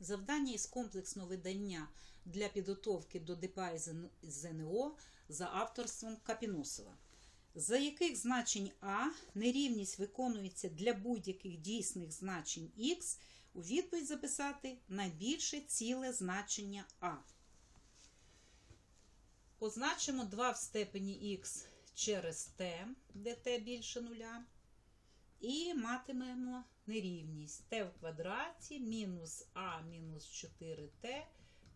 Завдання із комплексного видання для підготовки до ДПА і ЗНО за авторством Капіносова. За яких значень А нерівність виконується для будь-яких дійсних значень Х, у відповідь записати найбільше ціле значення А. Позначимо 2 в степені х через t, де t більше нуля. І матимемо нерівність t в квадраті мінус а мінус 4t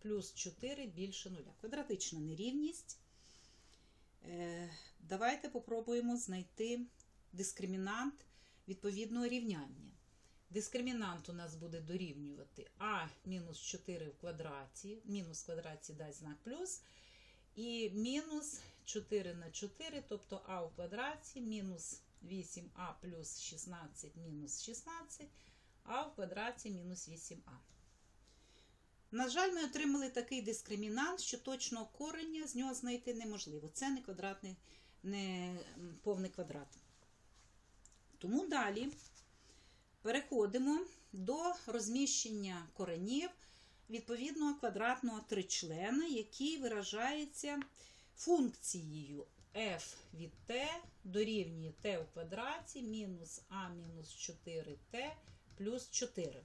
плюс 4 більше нуля. Квадратична нерівність. Е, Давайте попробуємо знайти дискримінант відповідного рівняння. Дискримінант у нас буде дорівнювати а мінус 4 в квадраті, мінус в квадраті дасть знак плюс, і мінус 4 на 4, тобто а в квадраті мінус 8а плюс 16 мінус 16, а в квадраті мінус 8а. На жаль, ми отримали такий дискримінант, що точного корення з нього знайти неможливо. Це не квадратний, не повний квадрат. Тому далі переходимо до розміщення коренів відповідного квадратного тричлена, який виражається функцією f від t дорівнює t у квадраті мінус а мінус 4t плюс 4.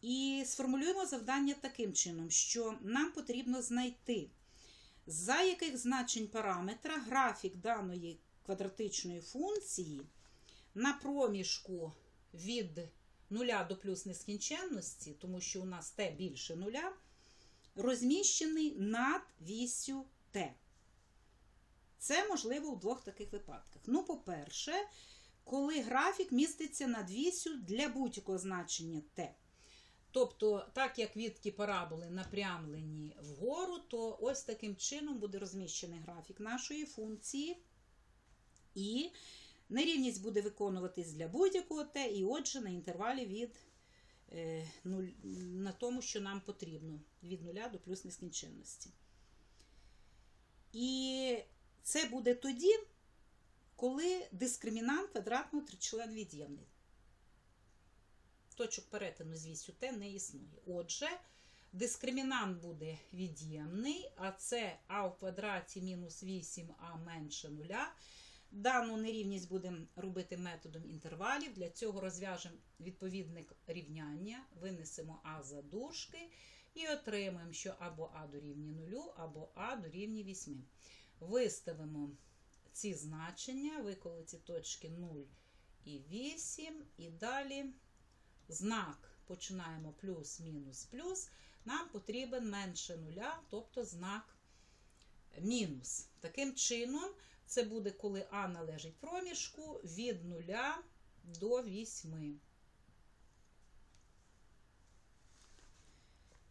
І сформулюємо завдання таким чином, що нам потрібно знайти, за яких значень параметра графік даної квадратичної функції на проміжку від 0 до плюс нескінченності, тому що у нас t більше нуля, розміщений над вісю t. Це можливо у двох таких випадках. Ну, по-перше, коли графік міститься над вісю для будь-якого значення t. Тобто, так як відки параболи напрямлені вгору, то ось таким чином буде розміщений графік нашої функції. І нерівність буде виконуватись для будь-якого t, і отже, на інтервалі від е, на тому, що нам потрібно, від 0 до плюс нескінченності. І це буде тоді, коли дискримінант квадратного тричлен від'ємний. Точок перетину з Т не існує. Отже, дискримінант буде від'ємний, а це а в квадраті мінус 8а менше нуля. Дану нерівність будемо робити методом інтервалів. Для цього розв'яжемо відповідник рівняння, винесемо а за дужки і отримаємо, що або а дорівнює нулю, або а дорівнює 8. Виставимо ці значення, виколи точки 0 і 8, і далі знак починаємо плюс, мінус, плюс. Нам потрібен менше нуля, тобто знак мінус. Таким чином, це буде, коли А належить проміжку від 0 до 8.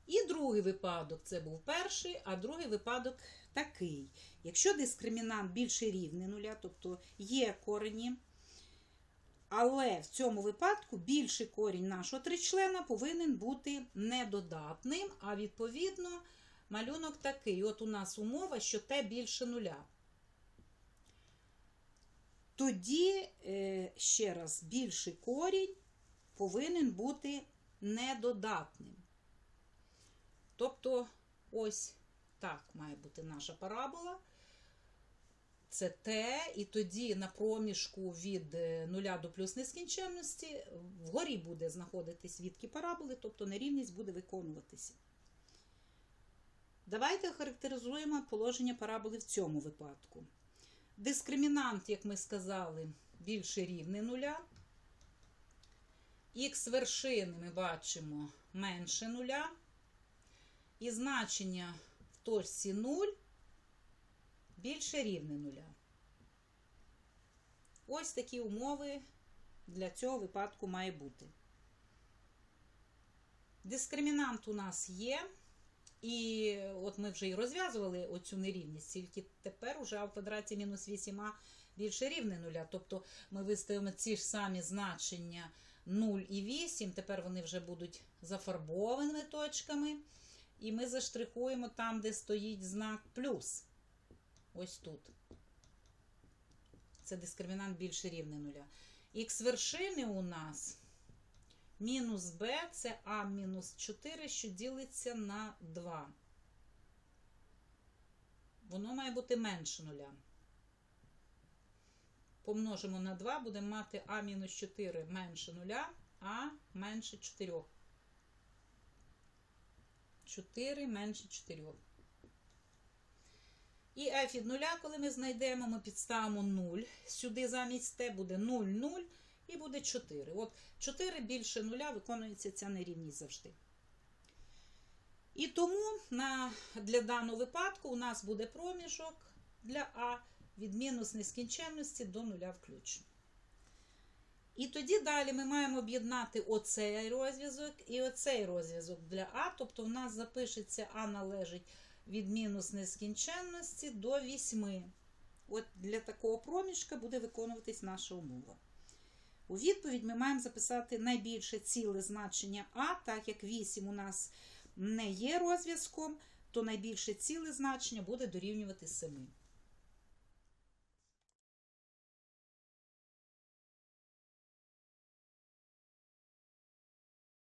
І другий випадок це був перший, а другий випадок такий. Якщо дискримінант більше рівне нуля, тобто є корені, але в цьому випадку більший корінь нашого тричлена повинен бути недодатним, а відповідно малюнок такий. От у нас умова, що t більше нуля. Тоді, е, ще раз, більший корінь повинен бути недодатним. Тобто, ось так має бути наша парабола. Це Т, і тоді на проміжку від 0 до плюс нескінченності вгорі буде знаходитись відки параболи, тобто нерівність буде виконуватися. Давайте охарактеризуємо положення параболи в цьому випадку. Дискримінант, як ми сказали, більше рівне нуля. Х вершини ми бачимо менше нуля. І значення в точці 0 більше рівне нуля. Ось такі умови для цього випадку має бути. Дискримінант у нас є. І от ми вже і розв'язували оцю нерівність, тільки тепер уже а в квадраті мінус 8а більше рівне нуля. Тобто ми виставимо ці ж самі значення 0 і 8, тепер вони вже будуть зафарбованими точками. І ми заштрихуємо там, де стоїть знак плюс. Ось тут. Це дискримінант більше рівне нуля. Х вершини у нас Мінус b це а мінус 4, що ділиться на 2. Воно має бути менше нуля. Помножимо на 2, будемо мати а мінус 4 менше нуля, а менше 4. 4 менше 4. І f від нуля, коли ми знайдемо, ми підставимо 0. Сюди замість t буде 0, 0 і буде 4. От 4 більше нуля виконується ця нерівність завжди. І тому на, для даного випадку у нас буде проміжок для А від мінус нескінченності до нуля включно. І тоді далі ми маємо об'єднати оцей розв'язок і оцей розв'язок для А. Тобто, у нас запишеться А належить від мінус нескінченності до 8. От для такого проміжка буде виконуватись наша умова. У відповідь ми маємо записати найбільше ціле значення А, так як 8 у нас не є розв'язком, то найбільше ціле значення буде дорівнювати 7.